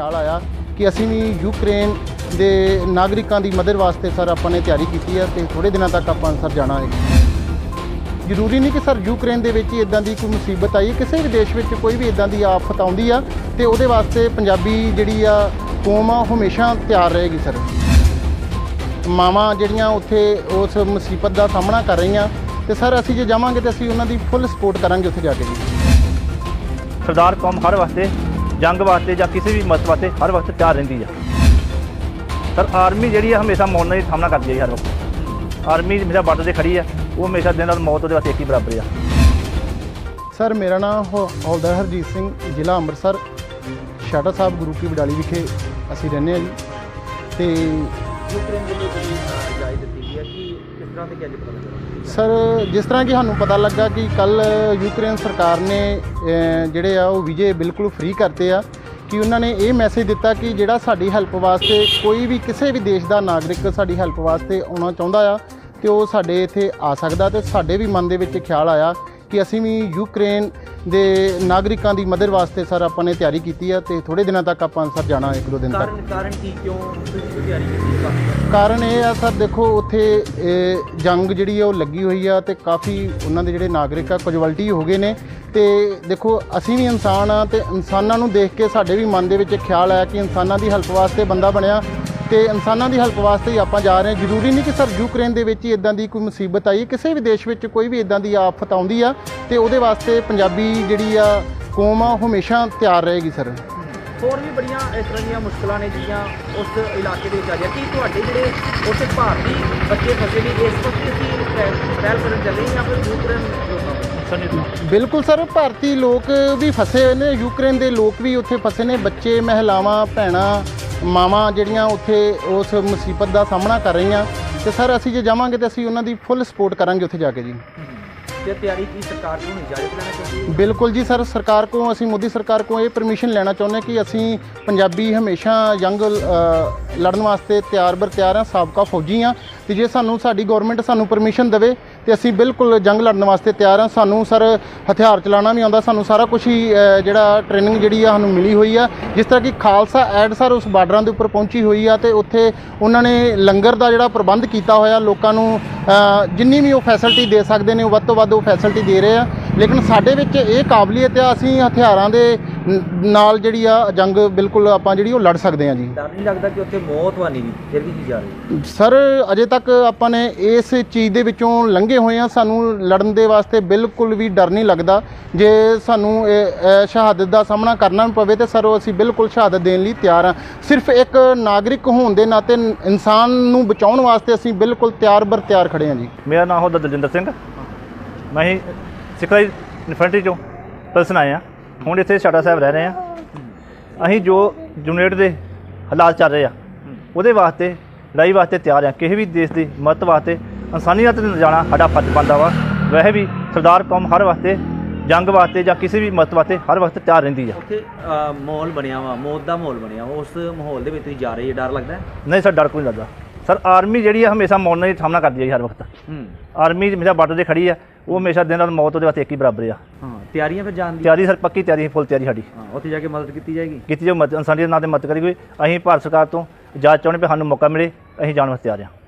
ਆਇਆ ਕਿ ਅਸੀਂ ਵੀ ਯੂਕਰੇਨ ਦੇ ਨਾਗਰਿਕਾਂ ਦੀ ਮਦਦ ਵਾਸਤੇ ਸਰ ਆਪਾਂ ਨੇ ਤਿਆਰੀ ਕੀਤੀ ਹੈ ਤੇ ਥੋੜੇ ਦਿਨਾਂ ਤੱਕ ਆਪਾਂ ਸਰ ਜਾਣਾ ਹੈ। ਜ਼ਰੂਰੀ ਨਹੀਂ ਕਿ ਸਰ ਯੂਕਰੇਨ ਦੇ ਵਿੱਚ ਹੀ ਇਦਾਂ ਦੀ ਕੋਈ ਮੁਸੀਬਤ ਆਈ ਕਿਸੇ ਵੀ ਦੇਸ਼ ਵਿੱਚ ਕੋਈ ਵੀ ਇਦਾਂ ਦੀ ਆਫਤ ਆਉਂਦੀ ਆ ਤੇ ਉਹਦੇ ਵਾਸਤੇ ਪੰਜਾਬੀ ਜਿਹੜੀ ਆ ਕੌਮ ਆ ਹਮੇਸ਼ਾ ਤਿਆਰ ਰਹੇਗੀ ਸਰ। ਮਾਵਾਂ ਜਿਹੜੀਆਂ ਉੱਥੇ ਉਸ ਮੁਸੀਬਤ ਦਾ ਸਾਹਮਣਾ ਕਰ ਰਹੀਆਂ ਤੇ ਸਰ ਅਸੀਂ ਜੇ ਜਾਵਾਂਗੇ ਤੇ ਅਸੀਂ ਉਹਨਾਂ ਦੀ ਫੁੱਲ ਸਪੋਰਟ ਕਰਾਂਗੇ ਉੱਥੇ ਜਾ ਕੇ ਜੀ। ਸਰਦਾਰ ਕੌਮ ਹਰ ਵਾਸਤੇ ਜੰਗ ਵਾਸਤੇ ਜਾਂ ਕਿਸੇ ਵੀ ਮਦਦ ਵਾਸਤੇ ਹਰ ਵਕਤ ਤਿਆਰ ਰਹਿੰਦੀ ਆ। ਸਰ, ਆਰਮੀ ਜਿਹੜੀ ਆ ਹਮੇਸ਼ਾ ਮੌਤ ਨਾਲ ਸਾਹਮਣਾ ਕਰਦੀ ਹੈ ਹਰ ਵਕਤ। ਆਰਮੀ ਹਮੇਸ਼ਾ ਬਾਰਡਰ ਤੇ ਖੜੀ ਆ, ਉਹ ਹਮੇਸ਼ਾ ਦਿਨ ਨਾਲ ਮੌਤ ਉਹਦੇ ਵਾਸਤੇ ਇੱਕ ਹੀ ਬਰਾਬਰ ਆ। ਸਰ, ਮੇਰਾ ਨਾਮ ਹੌਲਦਾਰ ਹਰਜੀਤ ਸਿੰਘ, ਜ਼ਿਲ੍ਹਾ ਅੰਮ੍ਰਿਤਸਰ ਸ਼ਾਟਾ ਸਾਹਿਬ ਗੁਰੂ ਕੀ ਬਡਾਲੀ ਵਿਖੇ ਅਸੀਂ ਰਹਿੰਦੇ ਹਾਂ ਜੀ। ਤੇ ਤਰ੍ਹਾਂ ਤੇ ਕੀ ਅੱਜ ਪਤਾ ਲੱਗਾ ਸਰ, ਜਿਸ ਤਰ੍ਹਾਂ ਕਿ ਸਾਨੂੰ ਪਤਾ ਲੱਗਾ ਕਿ ਕੱਲ ਯੂਕਰੇਨ ਸਰਕਾਰ ਨੇ ਜਿਹੜੇ ਆ, ਉਹ ਵੀਜ਼ੇ ਬਿਲਕੁਲ ਫ੍ਰੀ ਕਰਤੇ ਆ, ਕਿ ਉਹਨਾਂ ਨੇ ਇਹ ਮੈਸੇਜ ਦਿੱਤਾ ਕਿ ਜਿਹੜਾ ਸਾਡੀ ਹੈਲਪ ਵਾਸਤੇ ਕੋਈ ਵੀ ਕਿਸੇ ਵੀ ਦੇਸ਼ ਦਾ ਨਾਗਰਿਕ ਸਾਡੀ ਹੈਲਪ ਵਾਸਤੇ ਆਉਣਾ ਚਾਹੁੰਦਾ ਆ, ਤੇ ਉਹ ਸਾਡੇ ਇੱਥੇ ਆ ਸਕਦਾ, ਤੇ ਸਾਡੇ ਵੀ ਮਨ ਦੇ ਵਿੱਚ ਖਿਆਲ ਆਇਆ ਕਿ ਅਸੀਂ ਵੀ ਯੂਕਰੇਨ ਦੇ ਨਾਗਰਿਕਾਂ ਦੀ ਮਦਦ ਵਾਸਤੇ ਸਰ ਆਪਾਂ ਨੇ ਤਿਆਰੀ ਕੀਤੀ ਆ ਤੇ ਥੋੜੇ ਦਿਨਾਂ ਤੱਕ ਆਪਾਂ ਸਰ ਜਾਣਾ ਇੱਕ ਦੋ ਦਿਨ ਤੱਕ। ਕਾਰਨ ਕਾਰਨ ਕੀ ਕਿਉਂ ਤੁਸੀਂ ਕੋਈ ਤਿਆਰੀ ਕੀਤੀ ਹੈ ਕਾਫੀ ਕਾਰਨ ਇਹ ਆ ਸਰ ਦੇਖੋ ਉੱਥੇ ਇਹ ਜੰਗ ਜਿਹੜੀ ਆ ਉਹ ਲੱਗੀ ਹੋਈ ਆ ਤੇ ਕਾਫੀ ਉਹਨਾਂ ਦੇ ਜਿਹੜੇ ਨਾਗਰਿਕ ਆ ਕਜੁਅਲਟੀ ਹੋ ਗਏ ਨੇ ਤੇ ਦੇਖੋ ਅਸੀਂ ਵੀ ਇਨਸਾਨ ਆ ਤੇ ਇਨਸਾਨਾਂ ਨੂੰ ਦੇਖ ਕੇ ਸਾਡੇ ਵੀ ਮਨ ਦੇ ਵਿੱਚ ਖਿਆਲ ਆਇਆ ਕਿ ਇਨਸਾਨਾਂ ਦੀ ਹੈਲਪ ਵਾਸਤੇ ਬੰਦਾ ਬਣਿਆ। ਤੇ ਇਨਸਾਨਾਂ ਦੀ ਹੈਲਪ ਵਾਸਤੇ ਹੀ ਆਪਾਂ ਜਾ ਰਹੇ ਹਾਂ। ਜ਼ਰੂਰੀ ਨਹੀਂ ਕਿ ਸਰ ਯੂਕਰੇਨ ਦੇ ਵਿੱਚ ਹੀ ਇਦਾਂ ਦੀ ਕੋਈ ਮੁਸੀਬਤ ਆਈ। ਕਿਸੇ ਵੀ ਦੇਸ਼ ਵਿੱਚ ਕੋਈ ਵੀ ਇਦਾਂ ਦੀ ਆਫਤ ਆਉਂਦੀ ਆ ਤੇ ਉਹਦੇ ਵਾਸਤੇ ਪੰਜਾਬੀ ਜਿਹੜੀ ਆ ਕੌਮ ਆ ਉਹ ਹਮੇਸ਼ਾ ਤਿਆਰ ਰਹੇਗੀ ਸਰ। ਹੋਰ ਵੀ ਬੜੀਆਂ ਇਸ ਤਰ੍ਹਾਂ ਦੀਆਂ ਮੁਸ਼ਕਲਾਂ ਨੇ ਜਿਹੜੀਆਂ ਉਸ ਇਲਾਕੇ ਦੇ ਵਿੱਚ ਆ ਰਹੀਆਂ। ਕੀ ਤੁਹਾਡੇ ਜਿਹੜੇ ਉੱਥੇ ਭਾਰਤੀ ਬੱਚੇ ਫਸੇ ਨੇ ਇਸ ਵਕਤ ਅਸੀਂ ਪਹਿਲ ਕਰਨ ਚੱਲੇ ਜਾਂ ਫਿਰ ਯੂਕਰੇਨ ਲੋਕਾਂ ਨੂੰ ਬਿਲਕੁਲ ਸਰ ਭਾਰਤੀ ਲੋਕ ਵੀ ਫਸੇ ਹੋਏ ਨੇ। ਯੂਕਰੇਨ ਦੇ ਲੋਕ ਵੀ ਉੱਥੇ ਫਸੇ ਨੇ। ਬੱਚੇ ਮਹਿਲਾਵਾਂ ਭੈਣਾਂ ਮਾਵਾਂ ਜਿਹੜੀਆਂ ਉੱਥੇ ਉਸ ਮੁਸੀਬਤ ਦਾ ਸਾਹਮਣਾ ਕਰ ਰਹੀਆਂ। ਤੇ ਸਰ ਅਸੀਂ ਜੇ ਜਾਵਾਂਗੇ ਤੇ ਅਸੀਂ ਉਹਨਾਂ ਦੀ ਫੁੱਲ ਸਪੋਰਟ ਕਰਾਂਗੇ ਉੱਥੇ ਜਾ ਕੇ ਜੀ। ਤੇ ਤਿਆਰੀ ਕੀ ਸਰਕਾਰ ਨੂੰ ਇਜਾਜ਼ਤ ਲੈਣਾ ਚਾਹੁੰਦੀ ਬਿਲਕੁਲ ਜੀ ਸਰ ਸਰਕਾਰ ਕੋਲ ਅਸੀਂ ਮੋਦੀ ਸਰਕਾਰ ਕੋਲ ਇਹ ਪਰਮਿਸ਼ਨ ਲੈਣਾ ਚਾਹੁੰਦੇ ਕਿ ਅਸੀਂ ਪੰਜਾਬੀ ਹਮੇਸ਼ਾ ਅ, ਲੜਨ ਵਾਸਤੇ ਤਿਆਰ ਬਰ ਤਿਆਰ ਹਾਂ ਸਾਬਕਾ ਫੌਜੀ ਹਾਂ। ਤੇ ਜੇ ਸਾਨੂੰ ਸਾਡੀ ਗਵਰਨਮੈਂਟ ਸਾਨੂੰ ਪਰਮਿਸ਼ਨ ਦੇਵੇ ਤੇ ਅਸੀਂ ਬਿਲਕੁਲ ਜੰਗ ਲੜਨ ਵਾਸਤੇ ਤਿਆਰ ਹਾਂ। ਸਾਨੂੰ ਸਰ ਹਥਿਆਰ ਚਲਾਉਣਾ ਵੀ ਆਉਂਦਾ। ਸਾਨੂੰ ਸਾਰਾ ਕੁਝ ਹੀ ਜਿਹੜਾ ਟ੍ਰੇਨਿੰਗ ਜਿਹੜੀ ਆ, ਸਾਨੂੰ ਮਿਲੀ ਹੋਈ ਆ। ਜਿਸ ਤਰ੍ਹਾਂ ਕਿ ਖਾਲਸਾ ਐਡ ਸਰ ਉਸ ਬਾਰਡਰਾਂ ਦੇ ਉੱਪਰ ਪਹੁੰਚੀ ਹੋਈ ਆ ਤੇ ਉੱਥੇ ਉਹਨਾਂ ਨੇ ਲੰਗਰ ਦਾ ਜਿਹੜਾ ਪ੍ਰਬੰਧ ਕੀਤਾ ਹੋਇਆ ਲੋਕਾਂ ਨੂੰ ਜਿੰਨੀ ਵੀ ਉਹ ਫੈਸਿਲਿਟੀ ਦੇ ਸਕਦੇ ਨੇ, ਉਹ ਵੱਧ ਤੋਂ ਵੱਧ ਉਹ ਫੈਸਿਲਿਟੀ ਦੇ ਰਹੇ ਆ। ਲੇਕਿਨ ਸਾਡੇ ਵਿੱਚ ਇਹ ਕਾਬਲੀਅਤ ਆ, ਅਸੀਂ ਹਥਿਆਰਾਂ ਦੇ ਨਾਲ ਜਿਹੜੀ ਆ ਜੰਗ ਬਿਲਕੁਲ ਆਪਾਂ ਜਿਹੜੀ ਉਹ ਲੜ ਸਕਦੇ ਆ ਜੀ। ਡਰ ਨਹੀਂ ਲੱਗਦਾ ਕਿ ਉੱਥੇ ਮੌਤ ਵਾਨੀ ਵੀ ਫਿਰ ਵੀ ਕੀ ਜਾ ਰਹੀ? ਸਰ ਅਜੇ ਤੱਕ ਆਪਾਂ ਨੇ ਇਸ ਚੀਜ਼ ਦੇ ਵਿੱਚੋਂ ਲੰਘੇ ਹੋਏ ਆ ਸਾਨੂੰ ਲੜਨ ਦੇ ਵਾਸਤੇ ਬਿਲਕੁਲ ਵੀ ਡਰ ਨਹੀਂ ਲੱਗਦਾ। ਜੇ ਸਾਨੂੰ ਸ਼ਹਾਦਤ ਦਾ ਸਾਹਮਣਾ ਕਰਨਾ ਪਵੇ ਤੇ ਸਰ ਉਹ ਅਸੀਂ ਬਿਲਕੁਲ ਸ਼ਹਾਦਤ ਦੇਣ ਲਈ ਤਿਆਰ ਆ ਸਿਰਫ ਇੱਕ ਨਾਗਰਿਕ ਹੋਣ ਦੇ ਨਾਤੇ ਇਨਸਾਨ ਨੂੰ ਬਚਾਉਣ ਵਾਸਤੇ ਅਸੀਂ ਬਿਲਕੁਲ ਤਿਆਰ ਬਰ ਤਿਆਰ ਖੜੇ ਆ ਜੀ। ਮੇਰਾ ਨਾਮ ਹੈ ਦਲਜਿੰਦਰ ਸਿੰਘ। ਮੈਂ ਹੀ ਸਿਖਲਾਈ ਇਨਫੈਂਟਰੀ ਚੋਂ ਪਰਸਨ ਆਏ ਆ ਹੁਣ ਇੱਥੇ ਛਾਟਾ ਸਾਹਿਬ ਰਹਿ ਰਹੇ ਆ। ਅਸੀਂ ਜੋ ਯੂਨਿਟ ਦੇ ਹਾਲਾਤ ਚੱਲ ਰਹੇ ਆ ਉਹਦੇ ਵਾਸਤੇ ਲੜਾਈ ਵਾਸਤੇ ਤਿਆਰ ਆ। ਕਿਸੇ ਵੀ ਦੇਸ਼ ਦੀ ਮਦਦ ਵਾਸਤੇ ਇਨਸਾਨੀਅਤ ਨੂੰ ਜਾਣਾ ਸਾਡਾ ਫਰਜ਼ ਬਣਦਾ ਵਾ। ਵੈਸੇ ਵੀ ਸਰਦਾਰ ਕੌਮ ਹਰ ਵਾਸਤੇ ਜੰਗ ਵਾਸਤੇ ਜਾਂ ਕਿਸੇ ਵੀ ਮਦਦ ਵਾਸਤੇ ਹਰ ਵਕਤ ਤਿਆਰ ਰਹਿੰਦੀ ਆ। ਉੱਥੇ ਮਾਹੌਲ ਬਣਿਆ ਵਾ ਮੌਤ ਦਾ ਮਾਹੌਲ ਬਣਿਆ ਵਾ। ਉਸ ਮਾਹੌਲ ਦੇ ਵਿੱਚ ਤੁਸੀਂ ਜਾ ਰਹੇ ਹੋ ਡਰ ਲੱਗਦਾ? ਨਹੀਂ ਸਰ ਡਰ ਕੋਈ ਨਹੀਂ ਲੱਗਦਾ। ਸਰ ਆਰਮੀ ਜਿਹੜੀ ਆ ਹਮੇਸ਼ਾ ਮੌਤ ਨਾਲ ਸਾਹਮਣਾ ਕਰਦੀ ਹੈ ਹਰ ਵਕਤ। ਆਰਮੀ ਹਮੇਸ਼ਾ ਬਾਰਡਰ ਤੇ ਖੜੀ ਆ ਉਹ ਹਮੇਸ਼ਾ ਦਿਨ ਰਾਤ ਮੌਤ ਉਹਦੇ ਵਾਸਤੇ ਇੱਕ ਹੀ ਬਰਾਬਰ ਆ। ਹਾਂ। ਤਿਆਰੀਆਂ ਫਿਰ ਜਾਣ ਦੀ? ਤਿਆਰੀ ਸਰ ਪੱਕੀ ਤਿਆਰੀ ਫੁੱਲ ਤਿਆਰੀ ਸਾਡੀ। ਹਾਂ ਉੱਥੇ ਜਾ ਕੇ ਮਦਦ ਕੀਤੀ ਜਾਏਗੀ? ਕੀਤੀ ਜੋ ਮਦਦ ਇਨਸਾਨੀਅਤ ਦੇ ਮਦਦ ਕਰੀ ਕੋਈ ਅਸੀਂ ਭਾਰਤ ਸਰਕਾਰ ਤੋਂ ਇਜਾਜ਼ਤ ਚਾਹੁੰਦੇ ਵੀ ਸਾਨੂੰ ਮੌਕਾ ਮਿਲੇ ਅਸੀਂ ਜਾਣ ਵਾਸਤੇ ਤਿਆਰ ਹਾਂ।